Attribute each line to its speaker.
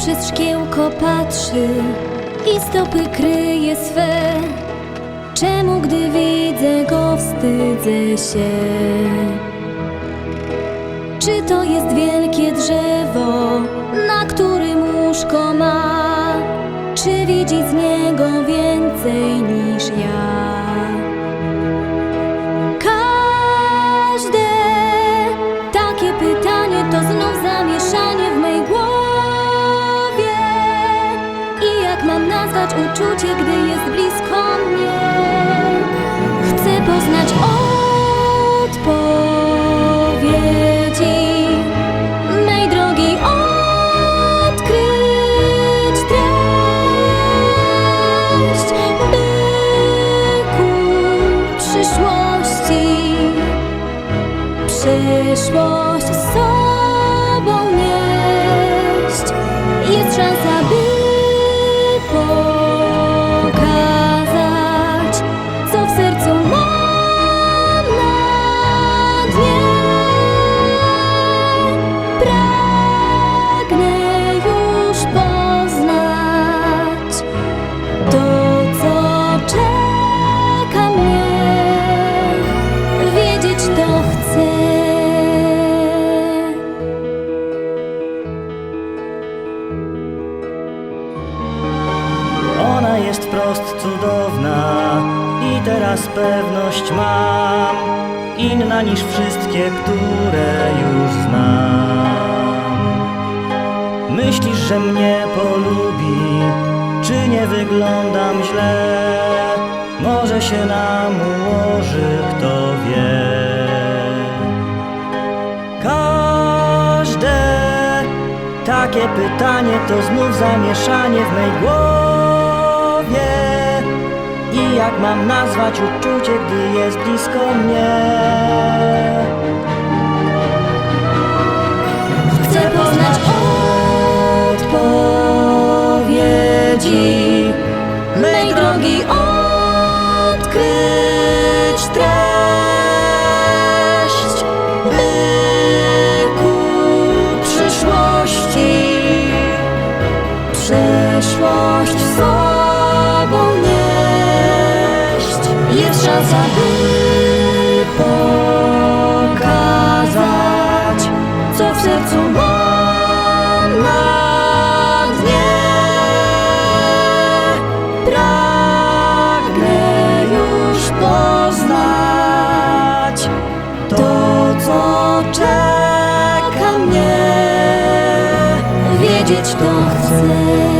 Speaker 1: oko patrzy i stopy kryje swe. Czemu, gdy widzę go, wstydzę się? Czy to jest wielkie drzewo, na którym łóżko ma? Czy widzi z niego więcej niż przyszłość z sobą nieść. Jest szansa, by
Speaker 2: wprost cudowna i teraz pewność mam, inna niż wszystkie, które już znam. Myślisz, że mnie polubi, czy nie wyglądam źle? Może się nam ułoży, kto wie. Każde takie pytanie to znów zamieszanie w mej głowie. I jak mam nazwać uczucie, gdy jest blisko mnie?
Speaker 1: Chcę poznać odpowiedzi szansa, by pokazać, co w sercu mam na dnie. Pragnę już poznać to, co czeka mnie. Wiedzieć to chcę.